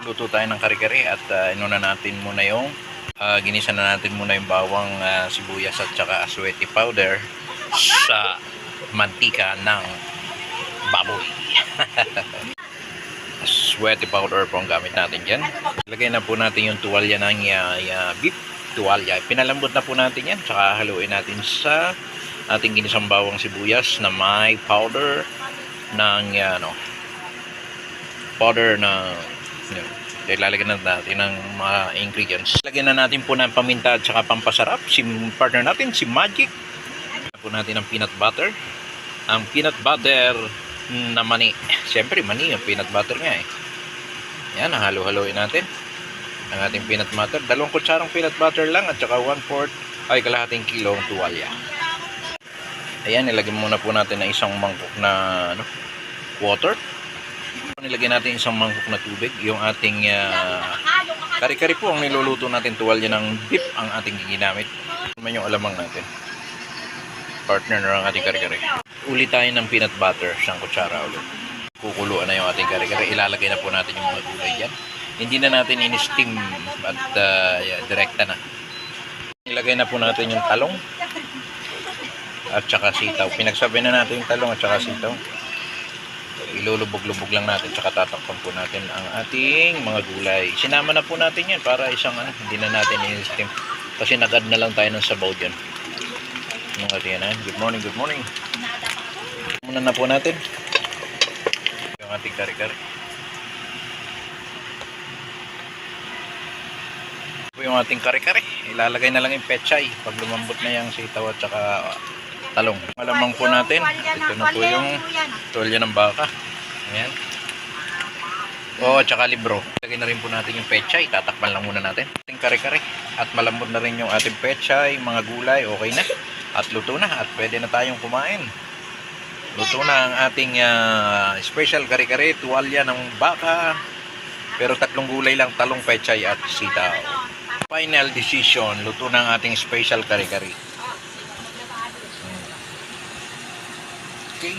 Luto tayo ng kare-kare at uh, inuna natin muna yung uh, ginisa na natin muna yung bawang uh, sibuyas at saka asweti powder sa mantika ng baboy. Sweaty powder po ang gamit natin dyan. Lagay na po natin yung tuwalya ng uh, beef tuwalya. Pinalambot na po natin yan. Tsaka haluin natin sa ating ginisang bawang sibuyas na may powder ng uh, ano, powder na yun. Kaya lalagyan na natin ng mga ingredients. Lagyan na natin po ng paminta at saka pampasarap. Si partner natin, si Magic. Lagyan po natin ng peanut butter. Ang peanut butter na mani. Siyempre, mani yung peanut butter nga eh. Yan, halo-haloin natin. Ang ating peanut butter. Dalawang kutsarang peanut butter lang at saka 1 fourth ay kalahating kilong tuwalya. Ayan, nilagyan muna po natin ng isang mangkok na ano, water. Nilagyan natin isang mangkok na tubig. Yung ating uh, kari-kari po ang niluluto natin tuwalya ng beef ang ating ginamit. Naman yung alamang natin. Partner na ng ating kari-kari. Uli tayo ng peanut butter, isang kutsara ulit. Kukuluan na yung ating kari-kari. Ilalagay na po natin yung mga gulay dyan. Hindi na natin in-steam at uh, yeah, direkta na. Ilagay na po natin yung talong at saka sitaw. Pinagsabi na natin yung talong at saka sitaw. Ilulubog-lubog lang natin tsaka tatakpan po natin ang ating mga gulay. Sinama na po natin yan para isang ano, hindi na natin in-steam. Kasi nag-add na lang tayo ng sabaw dyan. Mga yan, ha? Good morning, good morning. Muna na po natin. Yung ating kare-kare. Ito yung ating kare-kare. Ilalagay na lang yung pechay pag lumambot na yung sitaw at saka talong. Malamang po natin. Ito na po yung tulya ng baka. Ayan. O, at saka libro. Lagay na rin po natin yung pechay. Tatakpan lang muna natin. Ating kare-kare. At malambot na rin yung ating pechay, mga gulay. Okay na. At luto na. At pwede na tayong kumain. Luto na ang ating ah, special kare-kare. Tuwalya ng baka. Pero tatlong gulay lang. Talong, pechay at sitaw. Final decision. Luto na ang ating special kare-kare. Okay.